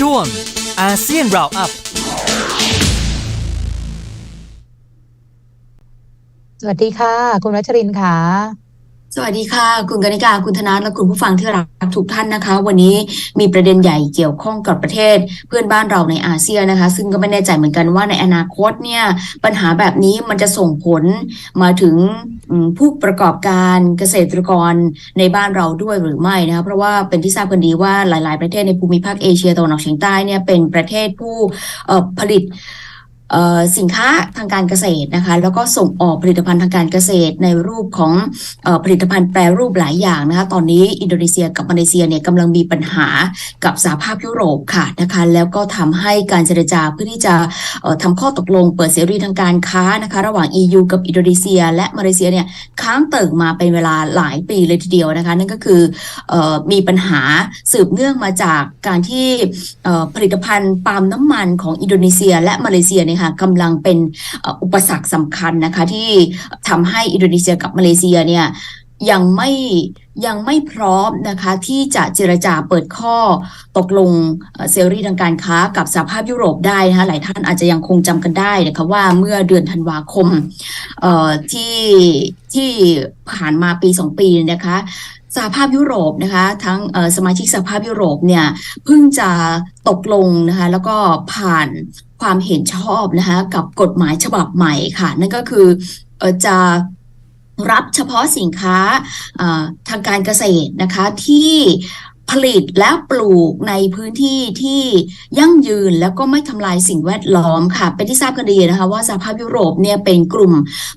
ช่วงอาเซียนราอัพ สวัสดีค่ะ คุณวัชรินค่ะ สวัสดีค่ะ คุณกนิกาคุณธนาและคุณผู้ฟังที่รักทุกท่านนะคะ วันนี้มีประเด็นใหญ่เกี่ยวข้องกับประเทศเพื่อนบ้านเราในอาเซียนนะคะ ซึ่งก็ไม่แน่ใจเหมือนกันว่าในอนาคตเนี่ยปัญหาแบบนี้มันจะส่งผลมาถึงผู้ประกอบการเกษตรกรในบ้านเราด้วยหรือไม่นะคะเพราะว่าเป็นที่ทราบกันดีว่าหลาย ๆ ประเทศในภูมิภาคเอเชียตะวันออกเฉียงใต้เนี่ยเป็นประเทศผู้ผลิต สินค้าทางการเกษตรนะคะ แล้วก็ส่งออกผลิตภัณฑ์ทางการเกษตรในรูปของออผลิตภัณฑ์แปรรูปหลายอย่างนะคะ ตอนนี้อินโดนีเซียกับมาเลเซียเนี่ยกำลังมีปัญหากับสหภาพยุโรปค่ะนะคะ แล้วก็ทำให้การเจรจาเพื่อที่จะเอ่อทำข้อตกลงเปิดเสรีทางการค้านะคะ ระหว่าง EU กับอินโดนีเซีย และมาเลเซียเนี่ยค้างเติ่งมาเป็นเวลาหลายปีเลยทีเดียวนะคะ นั่นก็คืออมีปัญหาสืบเนื่องมาจากการที่ผลิตภัณฑ์ปาล์มน้ำมันของอินโดนีเซีย และมาเลเซียเนี่ยคะกำลังเป็นอุปสรรคสำคัญนะคะ ที่ทำให้อินโดนีเซียกับมาเลเซียเนี่ยยังไม่ยังไม่พร้อมนะคะที่จะเจรจาเปิดข้อตกลงเอ่อรีทางการค้ากับสหภาพยุโรปได้นะคะหลายท่านอาจจะยังคงจำกันได้นะคะว่าเมื่อเดือนธันวาคมที่ที่ผ่านมาปีสองปีนะคะ สหภาพยุโรปนะคะทั้งสมาชิกสหภาพยุโรปเนี่ยเพิ่งจะตกลงนะคะแล้วก็ผ่านความเห็นชอบนะคะกับกฎหมายฉบับใหม่ค่ะ นั่นก็คือจะรับเฉพาะสินค้าทางการเกษตรนะคะที่ ผลิตและปลูกในพื้นที่ที่ยั่งยืนแล้วก็ไม่ทำลายสิ่งแวดล้อมค่ะ เป็นที่ทราบกันดีนะคะว่าสหภาพยุโรปเนี่ยเป็นกลุ่ม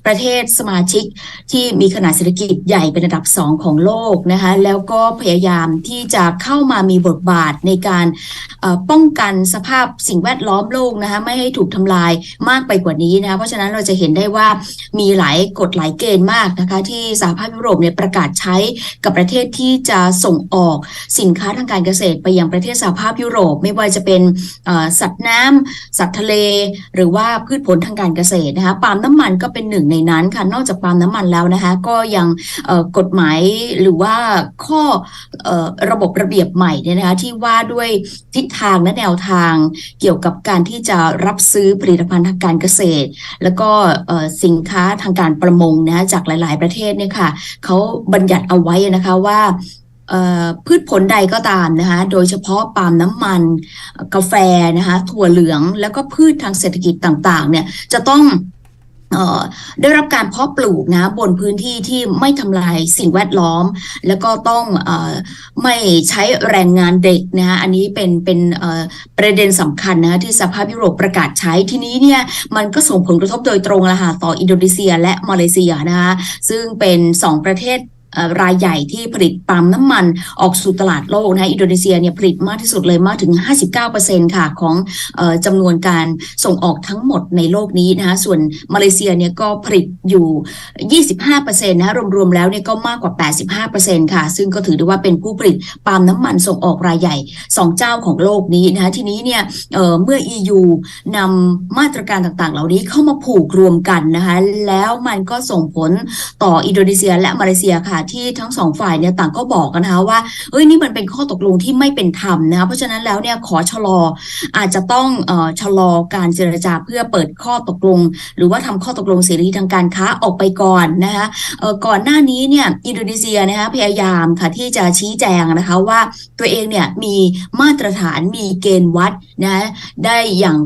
ประเทศสมาชิกที่มีขนาดเศรษฐกิจใหญ่เป็นอันดับสองของโลกนะคะแล้วก็พยายามที่จะเข้ามามีบทบาทในการป้องกันสภาพสิ่งแวดล้อมโลกนะคะไม่ให้ถูกทำลายมากไปกว่านี้นะคะเพราะฉะนั้นเราจะเห็นได้ว่ามีหลายกฎหลายเกณฑ์มากนะคะที่สหภาพยุโรปเนี่ยประกาศใช้กับประเทศที่จะส่งออกสิินค้าทางการเกษตรไปยังประเทศสหภาพยุโรป ไม่ว่าจะเป็นสัตว์น้ำสัตว์ทะเล หรือว่าพืชผลทางการเกษตรนะคะปาล์มน้ำมันก็เป็นหนึ่งในนั้นค่ะนอกจากปาล์มน้ำมันแล้วนะคะก็ยังกฎหมายหรือว่าข้อระบบระเบียบใหม่เนี่ยนะคะที่ว่าด้วยทิศทางและแนวทางเกี่ยวกับการที่จะรับซื้อผลิตภัณฑ์ทางการเกษตร แล้วก็สินค้าทางการประมงนะจากหลาย ๆ ประเทศเนี่ยค่ะเขาบัญญัติเอาไว้นะคะว่า พืชผลใดก็ตามนะคะ โดยเฉพาะปาล์มน้ำมัน กาแฟนะคะถั่วเหลืองแล้วก็พืชทางเศรษฐกิจต่างๆ เนี่ยจะต้องออได้รับการเพาะปลูกนะบนพื้นที่ที่ไม่ทำลายสิ่งแวดล้อม แล้วก็ต้องอไม่ใช้แรงงานเด็กนะคะอันนี้เป็นเป็นประเด็นสำคัญนะคะที่สภาพยุโรปประกาศใช้ทีนี้เนี่ยมันก็ส่งผลกระทบโดยตรงละค่ะต่ออินโดนีเซียและมาเลเซียนะคะซึ่งเป็นสองประเทศ รายใหญ่ที่ผลิตปาล์มน้ำมันออกสู่ตลาดโลกนะคะอินโดนีเซียเนี่ยผลิตมากที่สุดเลยมากถึง 59%ค่ะของเอ่อจำนวนการส่งออกทั้งหมดในโลกนี้นะคะส่วนมาเลเซียเนี่ยก็ผลิตอยู่ 25%นะคะรวมๆแล้วเนี่ยก็มากกว่า 85%ค่ะ ซึ่งก็ถือได้ว่าเป็นผู้ผลิตปาล์มน้ำมันส่งออกรายใหญ่ 2 เจ้าของโลกนี้นะคะทีนี้เนี่ยเเมื่อ EU นำมาตรการต่างๆ เหล่านี้เข้ามาผูกรวมกันนะคะแล้วมันก็ส่งผลต่ออินโดนีเซียและมาเลเซียค่ะที่ทั้งสองฝ่ายเนี่ยต่างก็บอกกันนะคะว่าเอ้ยนี่มันเป็นข้อตกลงที่ไม่เป็นธรรมนะคะเพราะฉะนั้นแล้วเนี่ยขอชะลออาจจะต้องออชะลอการเจรจาเพื่อเปิดข้อตกลง หรือว่าทำข้อตกลงเสรีทางการค้าออกไปก่อนนะคะก่อนหน้านี้เนี่ยอินโดนีเซียนะคะพยายามค่ะที่จะชี้แจงนะคะว่าตัวเองเนี่ยมีมาตรฐานมีเกณฑ์วัดนะได้อย่าง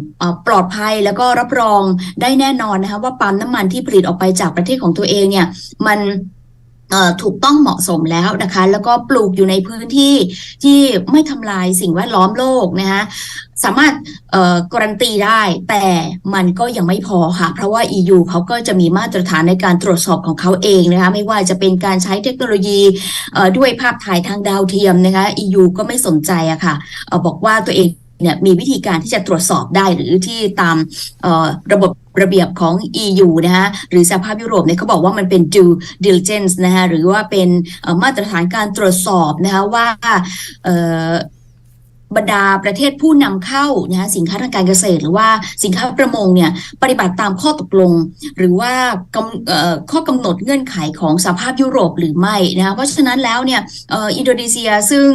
ปลอดภัยแล้วก็รับรองได้แน่นอนนะคะว่าปาล์มน้ำมันที่ผลิตออกไปจากประเทศของตัวเองเนี่ยมัน ถูกต้องเหมาะสมแล้วนะคะ แล้วก็ปลูกอยู่ในพื้นที่ที่ไม่ทำลายสิ่งแวดล้อมโลกนะคะสามารถการันตีได้ แต่มันก็ยังไม่พอค่ะ เพราะว่า EU เขาก็จะมีมาตรฐานในการตรวจสอบของเขาเองนะคะไม่ว่าจะเป็นการใช้เทคโนโลยีด้วยภาพถ่ายทางดาวเทียมนะคะ EU ก็ไม่สนใจอะค่ะเอ่อบอกว่าตัวเอง เนี่ยมีวิธีการที่จะตรวจสอบได้หรือที่ตามระบบระเบียบของ EU นะคะหรือสภาพยุโรปเนี่ยเขาบอกว่ามันเป็น due diligence นะคะหรือว่าเป็นมาตรฐานการตรวจสอบนะคะว่าบรรดาประเทศผู้นำเข้านะคะสินค้าทางการเกษตร หรือว่าสินค้าประมงเนี่ยปฏิบัติตามข้อตกลง หรือว่าข้อกำหนดเงื่อนไขของสหภาพยุโรปหรือไม่นะคะเพราะฉะนั้นแล้วเนี่ยอินโดนีเซียซึ่ง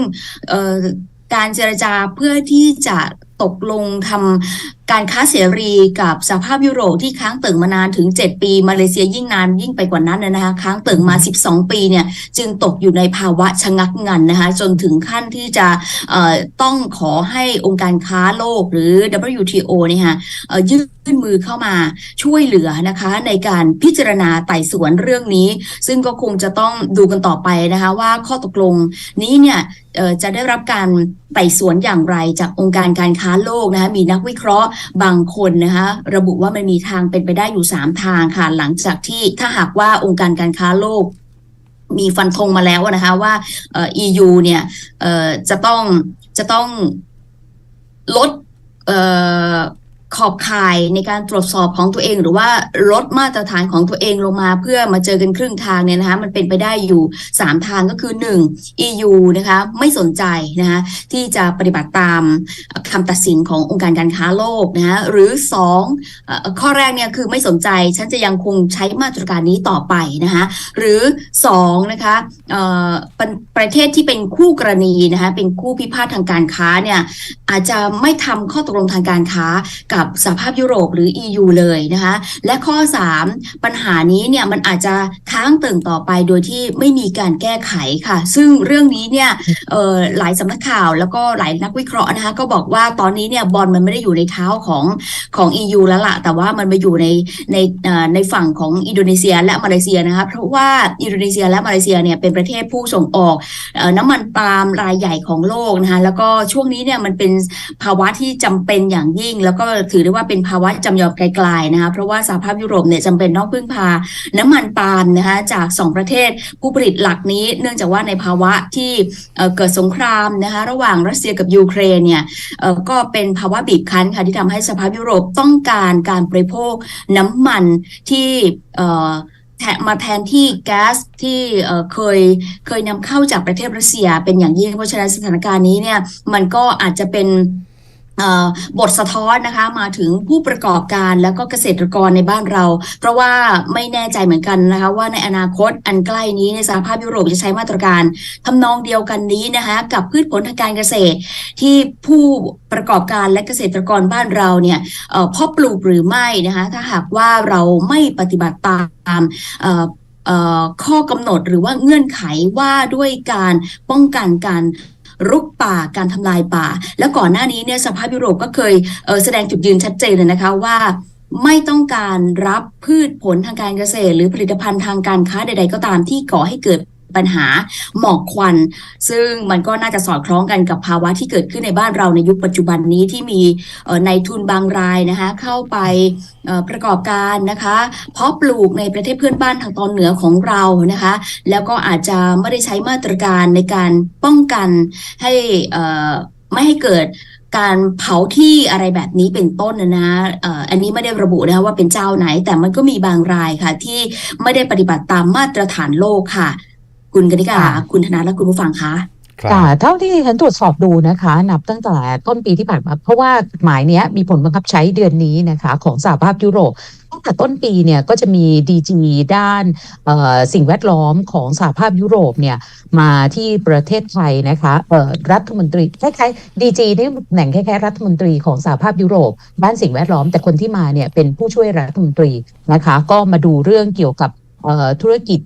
การเจรจาเพื่อที่จะตกลงทำ การค้าเสรีกับสภาพยุโรปที่ค้างเติ่งมานานถึง 7 ปี มาเลเซียยิ่งนานยิ่งไปกว่านั้นนะนะคะค้างเติ่งมา 12 ปีเนี่ยจึงตกอยู่ในภาวะชะงักงันนะคะจนถึงขั้นที่จะต้องขอให้องค์การค้าโลกหรือ WTO เนี่ยค่ะยื่นมือเข้ามาช่วยเหลือนะคะในการพิจารณาไต่สวนเรื่องนี้ ซึ่งก็คงจะต้องดูกันต่อไปนะคะว่าข้อตกลงนี้เนี่ยจะได้รับการไต่สวนอย่างไรจากองค์การการค้าโลกนะคะมีนักวิเคราะห์บางคนนะคะระบุว่ามันมีทางเป็นไปได้อยู่ 3 ทางค่ะ หลังจากที่ถ้าหากว่าองค์การการค้าโลกมีฟันธงมาแล้วนะคะว่าเอ่อ EU เนี่ยเอ่อจะต้องจะต้องลดเอ่อ ขอบข่ายในการตรวจสอบของตัวเอง หรือว่าลดมาตรฐานของตัวเองลงมาเพื่อมาเจอกันครึ่งทางเนี่ยนะคะมันเป็นไปได้อยู่ 3 ทางก็คือ 1. EU นะคะไม่สนใจนะคะที่จะปฏิบัติตามคำตัดสินขององค์การการค้าโลกนะคะหรือ2อข้อแรกเนี่ยคือไม่สนใจฉันจะยังคงใช้มาตรการนี้ต่อไปนะคะหรือ2นะคะประประเทศที่เป็นคู่กรณีนะคะเป็นคู่พิพาททางการค้าเนี่ยอาจจะไม่ทำข้อตกลงทางการค้ากับสหภาพยุโรปหรือ EU เลยนะคะ และข้อ 3 ปัญหานี้เนี่ยมันอาจจะค้างติ่งต่อไปโดยที่ไม่มีการแก้ไขค่ะ ซึ่งเรื่องนี้เนี่ยหลายสำนักข่าวแล้วก็หลายนักวิเคราะห์นะคะก็บอกว่าตอนนี้เนี่ยบอลมันไม่ได้อยู่ในเท้าของของ EU แล้วล่ะแต่ว่ามันมาอยู่ในในในฝั่งของอินโดนีเซียและมาเลเซียนะคะเพราะว่าอินโดนีเซียและมาเลเซียเนี่ยเป็นประเทศผู้ส่งออกน้ำมันปาล์มรายใหญ่ของโลกนะคะแล้วก็ช่วงนี้เนี่ยมันเป็นภาวะที่จำเป็นอย่างยิ่ง แล้วก็ถือได้ว่าเป็นภาวะจำยอมไกลๆนะคะเพราะว่าสหภาพยุโรปเนี่ยจำเป็นต้องพึ่งพา น้ำมันปาล์มนะคะจาก 2 ประเทศผู้ผลิตหลักนี้ เนื่องจากว่าในภาวะที่เกิดสงครามนะคะระหว่างรัสเซียกับยูเครนเนี่ยก็เป็นภาวะบีบคั้นค่ะที่ทำให้สหภาพยุโรปต้องการการบริโภคน้ำมันที่แทนมาแทนที่แก๊สที่เคยเคยนำเข้าจากประเทศรัสเซียเป็นอย่างยิ่งเพราะฉะนั้นสถานการณ์นี้เนี่ยมันก็อาจจะเป็น บทสะท้อนนะคะมาถึงผู้ประกอบการแล้วก็เกษตรกรในบ้านเรา เพราะว่าไม่แน่ใจเหมือนกันนะคะว่าในอนาคตอันใกล้นี้ในสหภาพยุโรปจะใช้มาตรการทำนองเดียวกันนี้นะคะกับพืชผลทางการเกษตร ที่ผู้ประกอบการและเกษตรกรบ้านเราเนี่ยเอ่อปลูกหรือไม่นะคะถ้าหากว่าเราไม่ปฏิบัติตามข้อกำหนดหรือว่าเงื่อนไขว่าด้วยการป้องกันการ รุกป่าการทำลายป่า แล้วก่อนหน้านี้เนี่ยสหภาพยุโรปก็เคยเแสดงจุดยืนชัดเจนเลยนะคะว่าไม่ต้องการรับพืชผลทางการเกษตร หรือผลิตภัณฑ์ทางการค้าใด ๆ ก็ตามที่ก่อให้เกิด ปัญหาหมอกควัน ซึ่งมันก็น่าจะสอดคล้องกันกับภาวะที่เกิดขึ้นในบ้านเราในยุคปัจจุบันนี้ที่มีในทุนบางรายนะคะเข้าไปประกอบการนะคะเพาะปลูกในประเทศเพื่อนบ้านทางตอนเหนือของเรานะคะ แล้วก็อาจจะไม่ได้ใช้มาตรการในการป้องกันให้ไม่ให้เกิดการเผาที่อะไรแบบนี้เป็นต้นนะนะอันนี้ไม่ได้ระบุนะคะว่าเป็นเจ้าไหน แต่มันก็มีบางรายค่ะ ที่ไม่ได้ปฏิบัติตามมาตรฐานโลกค่ะ คุณกนิกาค่ะคุณธนาและคุณผู้ฟังคะครับค่ะเท่าที่ฉันตรวจสอบดูนะคะ นับตั้งแต่ต้นปีที่ผ่านมา เพราะว่ากฎหมายเนี้ยมีผลบังคับใช้เดือนนี้นะคะ ของสหภาพยุโรปตั้งแต่ต้นปีเนี่ยก็จะมีดีจีด้านเอ่อสิ่งแวดล้อมของสหภาพยุโรปเนี่ยมาที่ประเทศไทยนะคะเอ่อรัฐมนตรีคล้ายๆดีจีนี่ตำแหน่งคล้ายๆรัฐมนตรีของสหภาพยุโรปด้านสิ่งแวดล้อม แต่คนที่มาเนี่ยเป็นผู้ช่วยรัฐมนตรีนะคะ ก็มาดูเรื่องเกี่ยวกับเอ่อธุรกิจ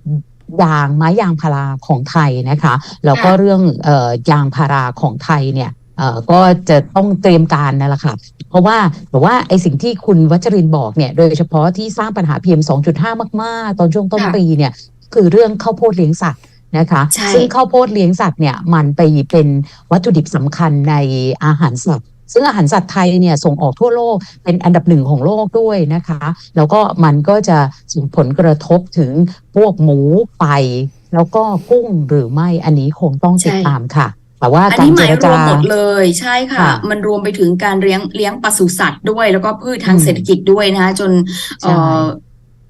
ยางไม้ยางพาราของไทยนะคะแล้วก็ค่ะเรื่องเอ่อยางพาราของไทยเนี่ยเอ่อก็จะต้องเตรียมการนั่นแหละค่ะ เพราะว่าแต่ว่าไอสิ่งที่คุณวัชรินทร์บอกเนี่ย โดยเฉพาะที่สร้างปัญหา PM 2.5 มากๆ ตอนช่วงต้นค่ะปีเนี่ย คือเรื่องข้าวโพดเลี้ยงสัตว์นะคะใช่ซึ่งข้าวโพดเลี้ยงสัตว์เนี่ยมันไปเป็นวัตถุดิบสำคัญในอาหารสัตว์ ซึ่งอาหารสัตว์ไทยเนี่ยส่งออกทั่วโลกเป็นอันดับหนึ่งของโลกด้วยนะคะ แล้วก็มันก็จะส่งผลกระทบถึงพวกหมูไก่แล้วก็กุ้งหรือไม่อันนี้คงต้องติดใช่ตามค่ะแต่ว่าอันการนี้หเจมายรรจาวมหมดเลยใช่ค่ะค่ะ มันรวมไปถึงการเลี้ยงเลี้ยงปศุสัตว์ด้วย แล้วก็พืชทางอืมเศรษฐกิจด้วยนะคะจน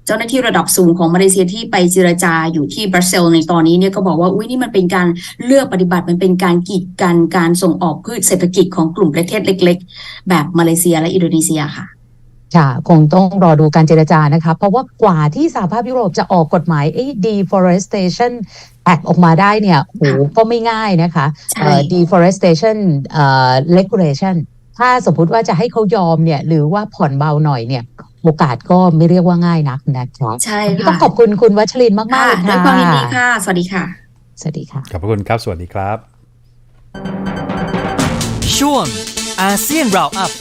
เอ่อใช่เจ้าหน้าที่ระดับสูงของมาเลเซียที่ไปเจรจาอยู่ที่บรัสเซลส์ในตอนนี้เนี่ยก็บอกว่าอุ้ยนี่มันเป็นการเลือกปฏิบัติมันเป็นการกีดกันการส่งออกพืชเศรษฐกิจของกลุ่มประเทศเล็ก ๆ แบบมาเลเซียและอินโดนีเซียค่ะค่ะคงต้องรอดูการเจรจานะคะ เพราะว่ากว่าที่สหภาพยุโรปจะออกกฎหมายไอ้ deforestation act ออกมาได้เนี่ยโหก็ไม่ง่ายนะคะใช่เอ่อ deforestation เอ่อ regulation ถ้าสมมุติว่าจะให้เขายอมเนี่ย หรือว่าผ่อนเบาหน่อยเนี่ย โอกาสก็ไม่เรียกว่าง่ายนักนะคะใช่ต้อค่ะงขอบคุณคุณวัชรินทร์มากค่ะๆเลยด้วยค่ะความยินดีค่ะ สวัสดีค่ะ สวัสดีค่ะ ขอบพระคุณครับ สวัสดีครับ ช่วงอาเซียนราวอัพ